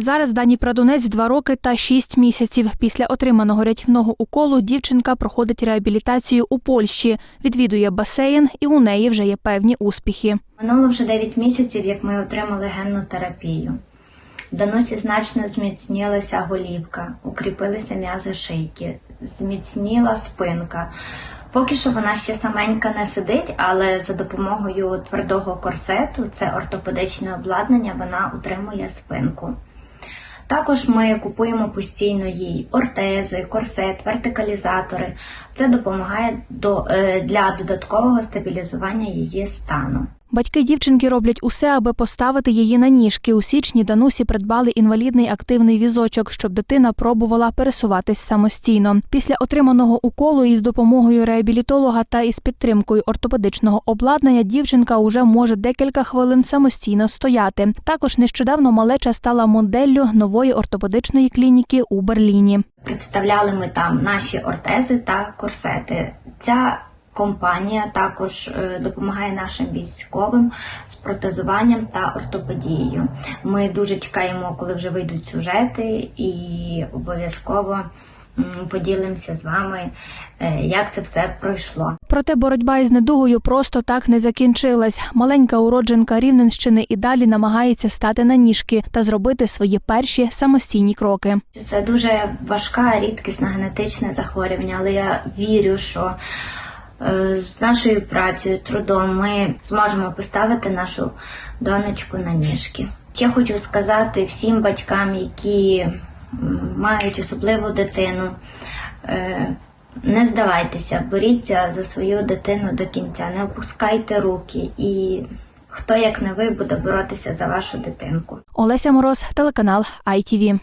Зараз Дані Прадунець два роки та шість місяців. Після отриманого рятівного уколу дівчинка проходить реабілітацію у Польщі, відвідує басейн, і у неї вже є певні успіхи. Минуло вже 9 місяців, як ми отримали генну терапію. В Данусі значно зміцнилася голівка, укріпилися м'язи шийки, зміцніла спинка. Поки що вона ще саменька не сидить, але за допомогою твердого корсету, це ортопедичне обладнання, вона утримує спинку. Також ми купуємо постійно їй ортези, корсет, вертикалізатори. Це допомагає до, е, для додаткового стабілізування її стану. Батьки дівчинки роблять усе, аби поставити її на ніжки. У січні Данусі придбали інвалідний активний візочок, щоб дитина пробувала пересуватись самостійно. Після отриманого уколу із допомогою реабілітолога та із підтримкою ортопедичного обладнання дівчинка уже може декілька хвилин самостійно стояти. Також нещодавно малеча стала моделлю нової ортопедичної клініки у Берліні. Представляли ми там наші ортези та корсети. Ця компанія також е, допомагає нашим військовим з протезуванням та ортопедією. Ми дуже чекаємо, коли вже вийдуть сюжети, і обов'язково поділимося з вами, е, як це все пройшло. Проте боротьба із недугою просто так не закінчилась. Маленька уродженка Рівненщини і далі намагається стати на ніжки та зробити свої перші самостійні кроки. Це дуже важка, рідкісне генетичне захворювання, але я вірю, що з нашою працею, трудом ми зможемо поставити нашу донечку на ніжки. Ще хочу сказати всім батькам, які мають особливу дитину. е, Не здавайтеся, боріться за свою дитину до кінця, не опускайте руки, і хто як не ви буде боротися за вашу дитинку. Олеся Мороз, телеканал ITV.